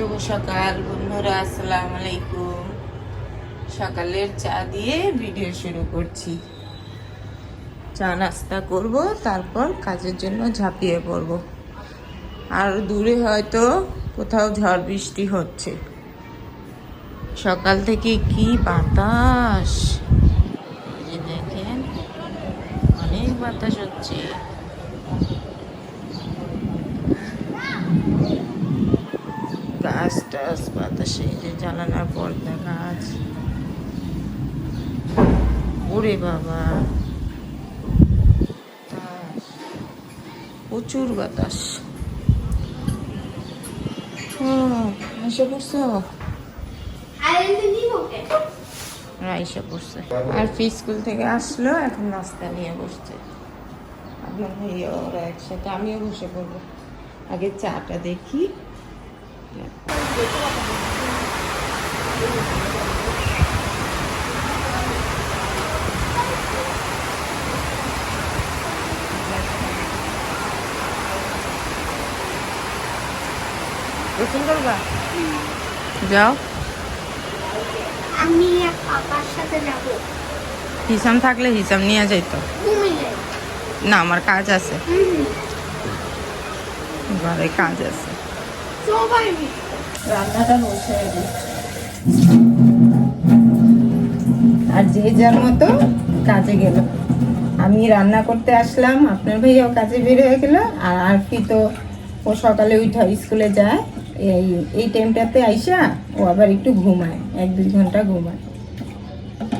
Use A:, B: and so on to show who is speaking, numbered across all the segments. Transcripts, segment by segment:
A: শুভ সকাল, বন্ধুরা, আসসালামু আলাইকুম। সকালের চা দিয়ে ভিডিও শুরু করছি। চা নাস্তা করব, তারপর কাজের জন্য ঝাঁপিয়ে পড়ব। আর দূরে হয়তো কোথাও ঝড় বৃষ্টি হচ্ছে। সকাল থেকে কি বাতাস? যে দেখেন, অনেক বাতাস হচ্ছে। গাছ টাছ বাতাসে যে জানালার পর্দা গাছ ওরে বাবা। প্রচুর বাতাস। এসে পড়ছো রাইসা পড়ছে। আর ফি স্কুল থেকে আসলো, এখন নাস্তা নিয়ে বসছে। আপনার ভাইয়া, ওরা একসাথে, আমিও বসে পড়ব। আগে চাটা দেখি। যাও
B: আমি এক পাপার সাথে যাব।
A: হিসাম থাকলে হিসাম নিয়ে যাইতো।
B: কুমিল্লায়
A: না আমার কাজ আছে।
B: হুম।
A: ঘরে কাজ আছে। আর যে যার মতো কাজে গেল। আমি রান্না করতে আসলাম, আপনার ভাইয়াও কাজে বের হয়ে গেল। আর আরফি তো, ও সকালে উঠা স্কুলে যায়। এই এই টাইমটাতে আইসা ও আবার একটু ঘুমায়, এক দুই ঘণ্টা ঘুমায়।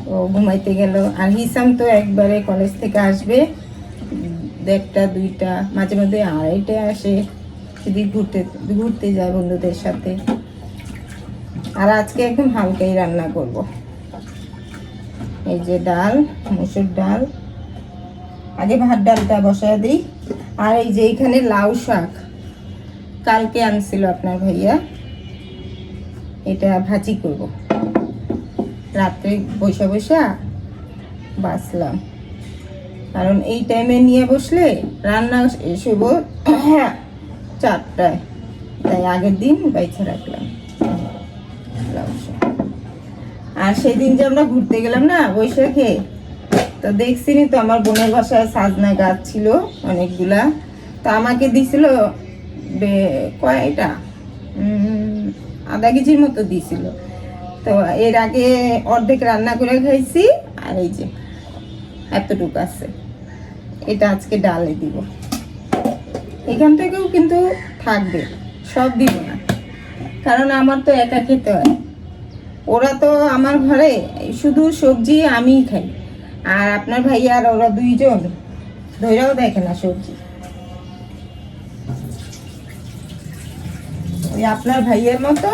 A: ও ঘুমাইতে গেল। আর হিসাম তো একবারে কলেজ থেকে আসবে। দেড়টা, দুইটা, মাঝে মাঝে আড়াইটায় আসে। যদি ঘুরতে ঘুরতে যায় বন্ধুদের সাথে। আর আজকে একদম হালকাই রান্না করব। এই যে ডাল, মুসুর ডাল। আগে ভাত ডালটা বসায় দিই। আর এই যে এখানে লাউ শাক কালকে আনছিল আপনার ভাইয়া। এটা ভাজি করব। রাত্রে বসে বসা বাসলাম কারণ এই টাইমে নিয়ে বসলে রান্না শুভ চারটায়। তাই আগের দিন বাইছে রাখলাম। আর সেদিন যে আমরা ঘুরতে গেলাম না বৈশাখে, তো দেখছিনি তো আমার বোনের বাসায় সাজনা গাছ ছিল অনেকগুলা। তো আমাকে দিছিল কয়টা? আধা কেজির মতো দিছিল। তো এর আগে অর্ধেক রান্না করে খাইছি, আর এই যে এতটুকু আছে। এটা আজকে ডালে দিব। এখান থেকেও কিন্তু থাকবে, সব দিব না। কারণ আমার তো একা খেতে হয়। ওরা তো আমার ঘরে, শুধু সবজি আমিই খাই। আর আপনার ভাই আর ওরা দুইজন ধৈরাও দেখে না সবজি। ওই আপনার ভাইয়ের মতো,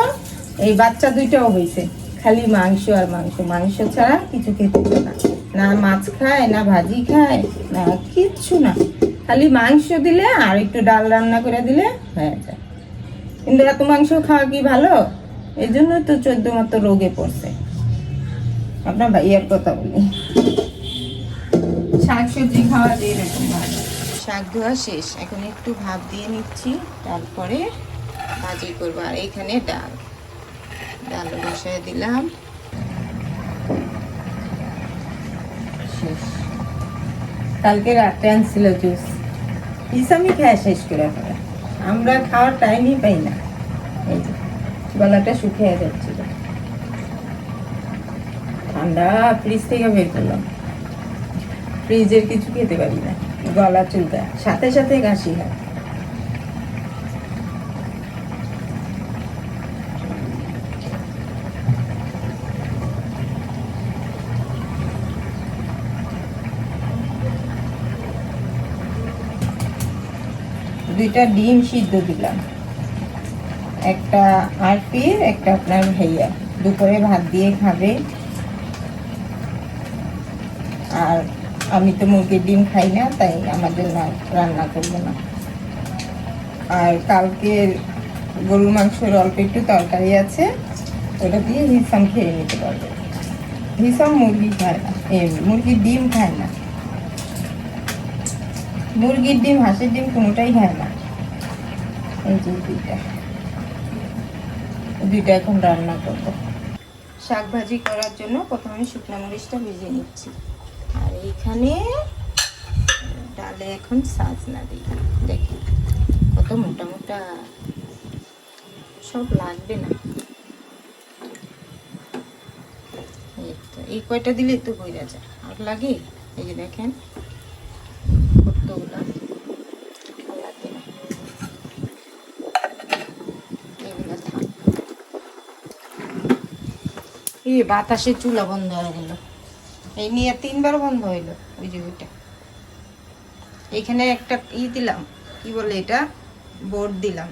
A: এই বাচ্চা দুইটাও হয়েছে খালি মাংস আর মাংস মাংস ছাড়া কিছু খেতে না। না মাছ খায়, না ভাজি খায়, না কিচ্ছু না। খালি মাংস দিলে আর একটু ডাল রান্না করে দিলে হয়ে যায়। কিন্তু এত মাংস খাওয়া কি ভালো? এই জন্য তো চোদ্দ মতো রোগে পড়ছে। আপনার ভাইয়ার কথা বলি। শাক সবজি খাওয়া দিয়ে এরকম ভালো শাক ধোয়া শেষ। এখন একটু ভাত দিয়ে নিচ্ছি। তারপরে ভাজি করব। আর এইখানে ডাল। ডাল বসায় দিলাম। শেষ। কালকে রাতে আনছিল জুস। ইসামি খেয়ে শেষ করে ফেলে। আমরা খাওয়ার টাইমই পাই না। এই যে, গলাটা শুকিয়ে যাচ্ছিল ঠান্ডা ফ্রিজ থেকে বের করলাম। ফ্রিজের কিছু খেতে পারি না। গলা চুলকা সাথে সাথে কাশি হয়। দুইটা ডিম সিদ্ধ দিলাম। একটা আরপির একটা আপনার ভাইয়া দুপুরে ভাত দিয়ে খাবে। আর আমি তো মুরগির ডিম খাই না, তাই আমার জন্য রান্না করব না। আর কালকে গরুর মাংসের অল্প একটু তরকারি আছে, ওটা দিয়ে হিসাম খেয়ে নিতে পারবে। হিসাম মুরগি খায় না মুরগির ডিম খায় না। মুরগির ডিম, হাঁসের ডিম কোনোটাই হয় না। এই যে দুইটা। দুইটা এখন রান্না করব। শাক ভাজি করার জন্য প্রথমে শুকনো মরিচটা ভেজে নিচ্ছি। আর এইখানে ডালে এখন সাজনা দিই। দেখি, কত মোটা মোটা সব লাগবে না? এই কয়টা দিলে তো বইরা যায় আর লাগে? এই যে দেখেন এগুলা এই বাতাসে চুলা বন্ধ হয়ে গেল এই নিয়ে তিনবার বন্ধ হইল ওই যে ওইটা। এখানে একটা ই দিলাম, কি বলে এটা? বোর্ড দিলাম।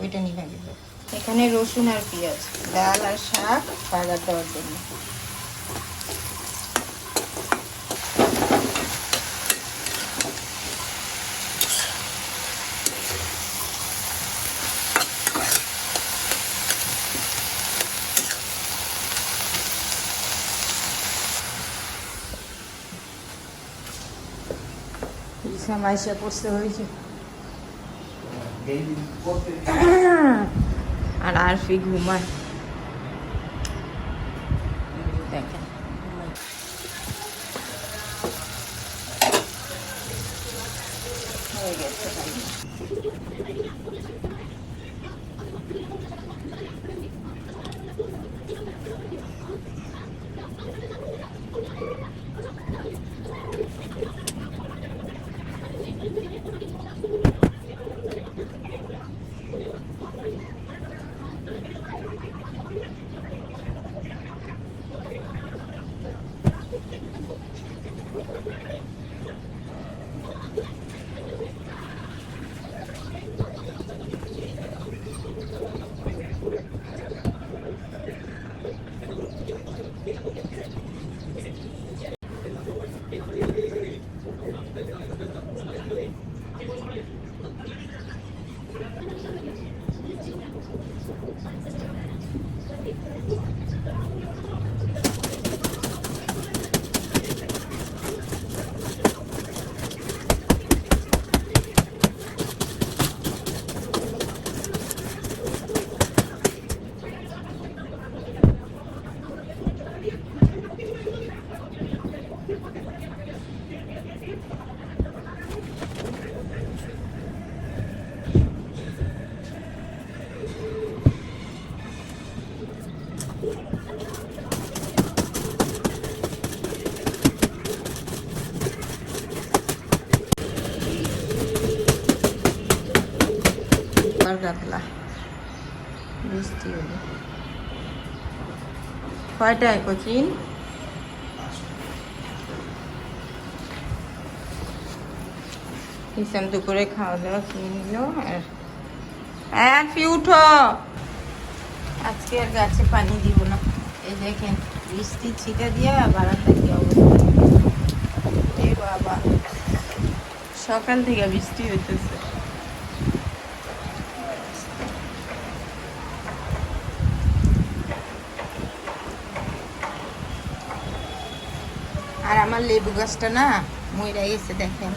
A: ওইটা গেল এখানে রসুন আর পেঁয়াজ, ডাল আর শাক বাগার দেওয়ার জন্য। মাইসা পড়তে হয়েছে আর আরফি ঘুমায় দেখেন হয়ে গেছে রান্না। আর গাতলা বৃষ্টি হলো কয়টায় কোচিন? হিসাম দুপুরে খাওয়া দাওয়া কিনে নিল আর হ্যাঁ ফি উঠো। আজকে আর গাছে পানি দিব না। এই দেখেন, বৃষ্টি ছিটা দিয়ে বারান্দা কি অবস্থা? বাবা, সকাল থেকে বৃষ্টি হইতেছে। আর আমার লেবু গাছটা না মইরা গেছে, দেখেন।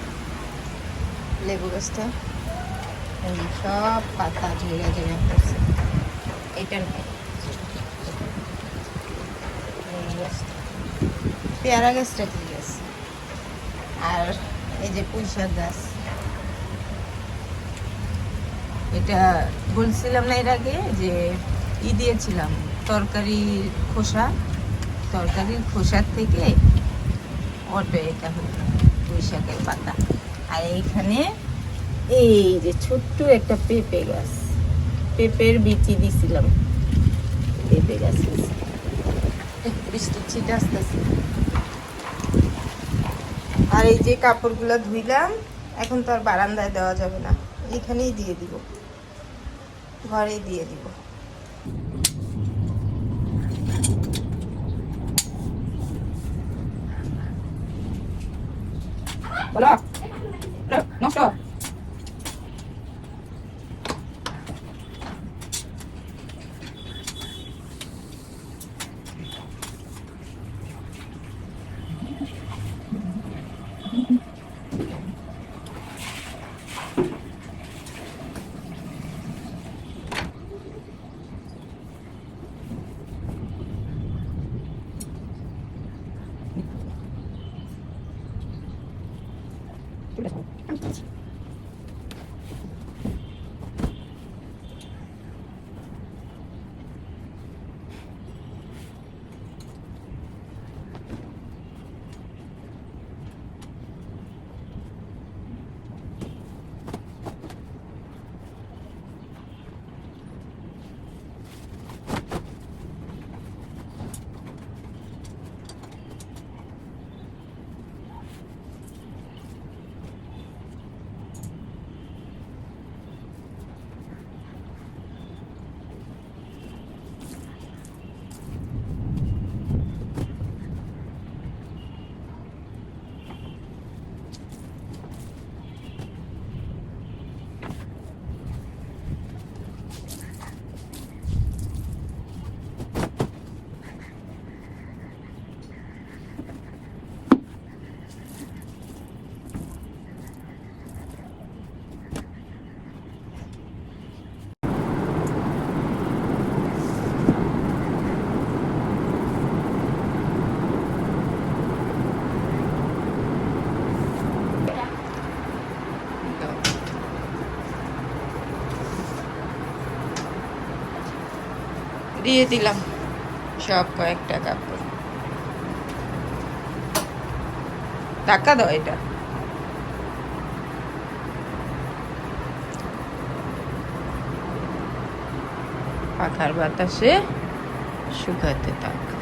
A: লেবু গাছটা সব পাতা ঝরে ঝরে পড়ছে। এটা। পেয়ারা গাছটা ঠিক আছে। আর এই যে পুঁইশাক গাছ। এটা বলছিলাম না এর আগে যে ই দিয়েছিলাম তরকারি খোসা। তরকারির খোসার থেকে অটো এটা হলো পাতা। আর এইখানে এই যে ছোট্ট একটা পেঁপে গাছ। পেঁপের বিচি দিছিলাম। পেঁপে গাছ বৃষ্টির ছিট আসতেছে। আর এই যে কাপড়গুলো ধুইলাম, এখন তো আর বারান্দায় দেওয়া যাবে না। এখানেই দিয়ে দিব। ঘরেই দিয়ে দিব। বলো নষ্ট 놀라서 깜짝 놀랐지. দিয়ে দিলাম। সব কয়েকটা কাপড় টাকা দাও এটা। পাখার বাতাসে শুকাতে থাক।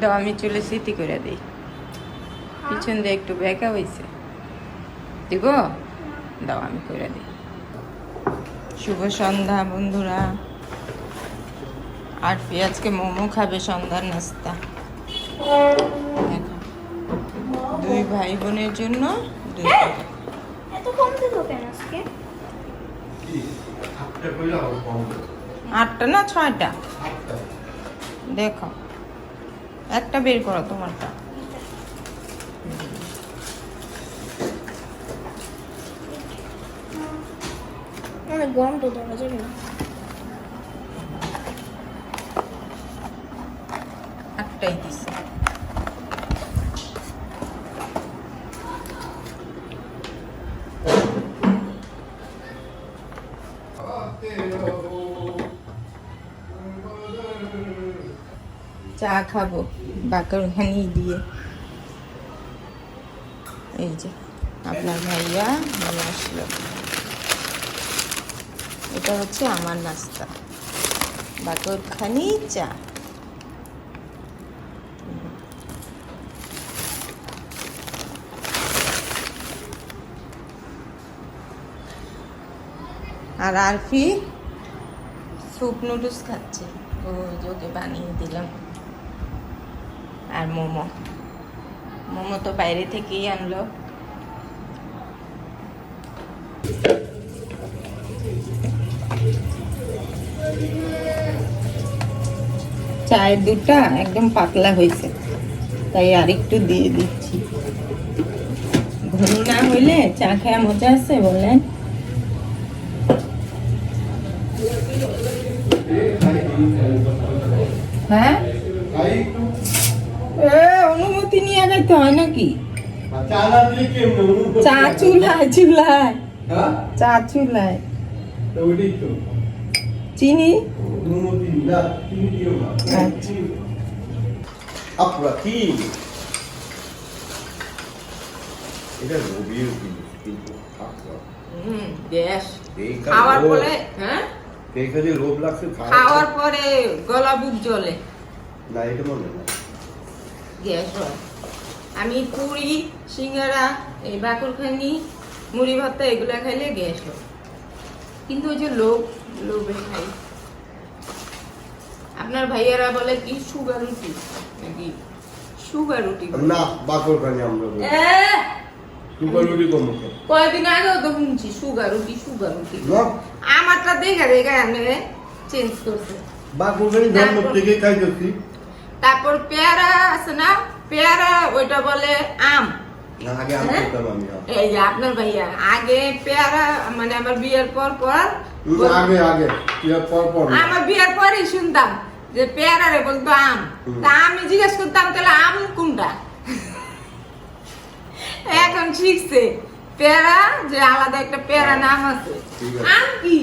A: দাও আমি চলে স্মৃতি করে দিই। পিছন দিয়ে একটু বেঁকা হয়েছে দিব দাও আমি করে দিই। শুভ সন্ধ্যা বন্ধুরা। আর পেঁয়াজকে মোমো খাবে সন্ধ্যার নাস্তা। দেখো। দুই ভাই বোনের জন্য দুই
B: আজকে?
A: আটটা না ছয়টা? দেখো। একটা বের করো তোমারটা।
B: অনেক গরম তো ধরা যাবে না।
A: একটাই দিছে। চা খাব বাকর খানি দিয়ে। এই যে, আপনার ভাইয়া নিয়ে আসলো। এটা হচ্ছে আমার নাস্তা। বাকর খানি চা। আর আরফি, স্যুপ নুডলস খাচ্ছে। ওই যে ওকে বানিয়ে দিলাম। আর মোমো। মোমো তো বাইরে থেকেই আনলো। চায়ের দুধটা একদম পাতলা হয়েছে, তাই আরেকটু দিয়ে দিচ্ছি। ঘন না হইলে চা খাওয়া মজা আছে বললেন হ্যাঁ? এ অনুমতি নিয়ে গাইতে হয় নাকি? চা চুলায়। চুলায় চা চুলায় চিনি।
C: এটা কিন্তু
A: গ্যাস। খাওয়ার পরে হ্যাঁ?
C: লাগছে
A: খাওয়ার পরে। গলা বুক জ্বলে।
C: না এটা মনে না।
A: গ্যাস হয় আমি পুরি সিঙ্গারা এই বাকুরখানি মুড়ি ভর্তা এগুলা খাইলে গ্যাস হয় কিন্তু ওই যে লোভ লোভে খাই। আপনার ভাইয়ারা বলে কি সুগার রুটি? নাকি সুগার রুটি
C: না বাকর কানে আমরা বলি। রুটি
A: কয়দিন আগেও তো শুনছি সুগার রুটি সুগার রুটি। আমারটা দেখা দেখা আমি চেঞ্জ করছে।
C: বাকর কানে জন্ম থেকে খাইতেছি।
A: তারপর পেয়ারা আছে না? পেয়ারা ওইটা বলে আম। হ্যাঁ? এই যে আপনার ভাইয়া আগে পেয়ারা মানে আমার বিয়ের পর পর
C: আগে আগে পর পর
A: আমার বিয়ের পরই শুনতাম যে পেয়ারা রে বলতো আম। তা আমি জিজ্ঞেস করতাম তাহলে আম কোনটা? এখন শিখছে। পেয়ারা যে আলাদা একটা পেয়ারা নাম আছে।
C: আছে।
A: আম কি?